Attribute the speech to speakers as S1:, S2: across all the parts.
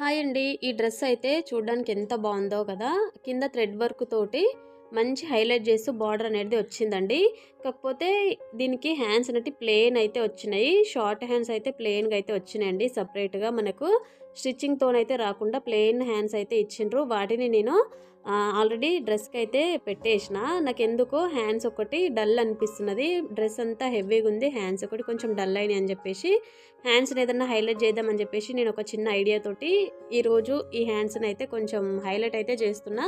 S1: Hi అండి. ఈ dress అయితే చూడడానికి ఎంత బాగుందో కదా? కింద థ్రెడ్ వర్క్ తోటి మంచి హైలైట్ చేస్తూ బార్డర్ అనేది వచ్చిందండి. కాకపోతే దీనికి హ్యాండ్స్ అనేవి ప్లెయిన్ అయితే వచ్చినాయి. షార్ట్ హ్యాండ్స్ అయితే ప్లెయిన్గా అయితే వచ్చినాయండి. సపరేట్గా మనకు స్టిచ్చింగ్తోనైతే రాకుండా ప్లెయిన్ హ్యాండ్స్ అయితే ఇచ్చిండ్రు. వాటిని నేను ఆల్రెడీ డ్రెస్కి అయితే పెట్టేసిన. నాకు ఎందుకో హ్యాండ్స్ ఒకటి డల్ అనిపిస్తున్నది. డ్రెస్ అంతా హెవీగా ఉంది. హ్యాండ్స్ ఒకటి కొంచెం డల్ అయినాయి అని చెప్పేసి హ్యాండ్స్ని ఏదన్నా హైలైట్ చేద్దామని చెప్పేసి నేను ఒక చిన్న ఐడియా తోటి ఈరోజు ఈ హ్యాండ్స్ని అయితే కొంచెం హైలైట్ అయితే చేస్తున్నా.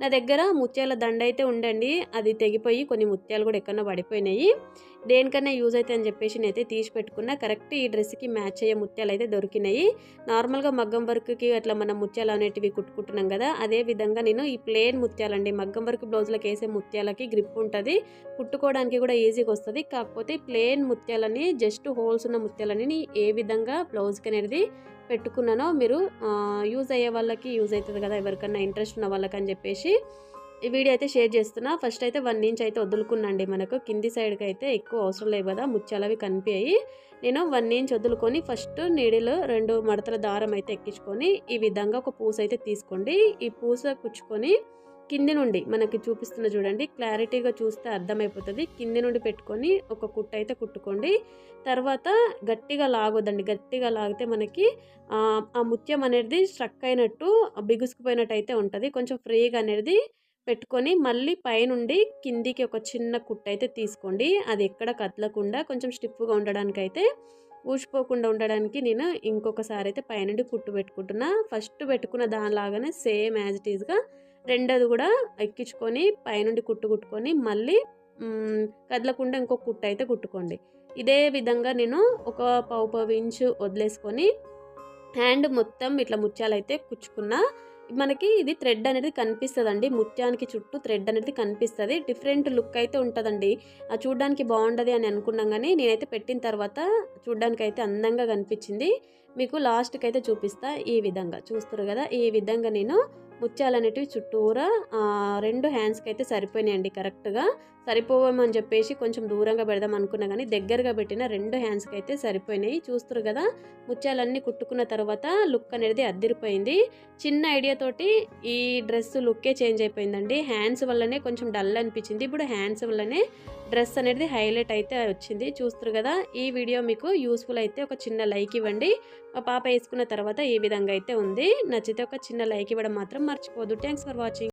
S1: నా దగ్గర ముత్యాల దండ అయితే ఉండండి. అది తెగిపోయి కొన్ని ముత్యాలు కూడా ఎక్కడో పడిపోయినాయి. దేనికన్నా యూజ్ అయితే అని చెప్పేసి నేనైతే తీసి పెట్టుకున్నా. కరెక్ట్ ఈ డ్రెస్కి మ్యాచ్ అయ్యే ముత్యాలు అయితే దొరికినాయి. నార్మల్గా మగ్గం వర్క్కి అట్లా మనం ముత్యాలు అనేటివి కుట్టుకుంటున్నాం కదా అదే విధంగా నేను ఈ ప్లేన్ ముత్యాలండి. మగ్గం వర్క్ బ్లౌజ్లకు వేసే ముత్యాలకి గ్రిప్ ఉంటుంది. కుట్టుకోవడానికి కూడా ఈజీగా వస్తుంది. కాకపోతే ప్లేన్ ముత్యాలని జస్ట్ హోల్స్ ఉన్న ముత్యాలని ఏ విధంగా బ్లౌజ్కి అనేది పెట్టుకున్నానో మీరు యూజ్ అయ్యే వాళ్ళకి యూజ్ అవుతుంది కదా ఎవరికన్నా ఇంట్రెస్ట్ ఉన్న వాళ్ళకి అని చెప్పేసి. ఈ వీడియో అయితే షేర్ చేస్తున్నా. ఫస్ట్ అయితే వన్ ఇంచ్ అయితే వదులుకున్నండి మనకు. కింది సైడ్కి అయితే ఎక్కువ అవసరం లేవు కదా ముత్యాలు అవి కనిపించాయి నేను వన్ ఇంచ్ వదులుకొని ఫస్ట్ నీడిలో రెండు మడతల దారం అయితే ఎక్కించుకొని ఈ విధంగా ఒక పూస అయితే తీసుకోండి. ఈ పూస కుచ్చుకొని కింది నుండి మనకి చూపిస్తున్న చూడండి క్లారిటీగా చూస్తే అర్థమైపోతుంది. కింది నుండి పెట్టుకొని ఒక కుట్ట అయితే కుట్టుకోండి. తర్వాత గట్టిగా లాగొద్దండి. గట్టిగా లాగితే మనకి ఆ ముత్యం అనేది స్ట్రక్ అయినట్టు బిగుసుకుపోయినట్టు అయితే ఉంటుంది. కొంచెం ఫ్రీగా అనేది పెట్టుకొని మళ్ళీ పైనుండి కిందికి ఒక చిన్న కుట్ట అయితే తీసుకోండి. అది ఎక్కడ కదలకుండా కొంచెం స్టిఫ్గా ఉండడానికి అయితే ఊసిపోకుండా ఉండడానికి నేను ఇంకొకసారి అయితే పైనుండి కుట్టు పెట్టుకుంటున్నా. ఫస్ట్ పెట్టుకున్న దానిలాగానే సేమ్ యాజ్ ఇట్ ఈజ్గా రెండోది కూడా ఎక్కించుకొని పైనుండి కుట్టు కుట్టుకొని మళ్ళీ కదలకుండా ఇంకో కుట్టు అయితే కుట్టుకోండి. ఇదే విధంగా నేను ఒక పావు పావు ఇంచు వదిలేసుకొని హ్యాండ్ మొత్తం ఇట్లా ముత్యాలు అయితే కుచ్చుకున్నా. మనకి ఇది థ్రెడ్ అనేది కనిపిస్తుందండి. ముత్యానికి చుట్టూ థ్రెడ్ అనేది కనిపిస్తుంది. డిఫరెంట్ లుక్ అయితే ఉంటుందండి. చూడడానికి బాగుండదు అని అనుకున్నాం కానీ నేనైతే పెట్టిన తర్వాత చూడడానికి అయితే అందంగా కనిపించింది. మీకు లాస్ట్కి అయితే చూపిస్తా ఈ విధంగా. చూస్తారు కదా ఈ విధంగా నేను ముత్యాలు అనేటివి చుట్టూరా రెండు హ్యాండ్స్కి అయితే సరిపోయినాయండి కరెక్ట్గా. సరిపోవమని చెప్పేసి కొంచెం దూరంగా పెడదాం అనుకున్నా కానీ దగ్గరగా పెట్టిన రెండు హ్యాండ్స్కి అయితే సరిపోయినాయి. చూస్తారు కదా ముత్యాలన్నీ కుట్టుకున్న తర్వాత లుక్ అనేది అద్దిరిపోయింది. చిన్న ఐడియాతోటి ఈ డ్రెస్ లుక్కే చేంజ్ అయిపోయిందండి. హ్యాండ్స్ వల్లనే కొంచెం డల్ అనిపించింది. ఇప్పుడు హ్యాండ్స్ వల్లనే డ్రెస్ అనేది హైలైట్ అయితే వచ్చింది. చూస్తారు కదా ఈ వీడియో మీకు యూస్ఫుల్ అయితే ఒక చిన్న లైక్ ఇవ్వండి. పాప వేసుకున్న తర్వాత ఈ విధంగా అయితే ఉంది నచ్చితే ఒక చిన్న లైక్ ఇవ్వడం మాత్రం మర్చిపోదు థ్యాంక్స్ ఫర్ వాచింగ్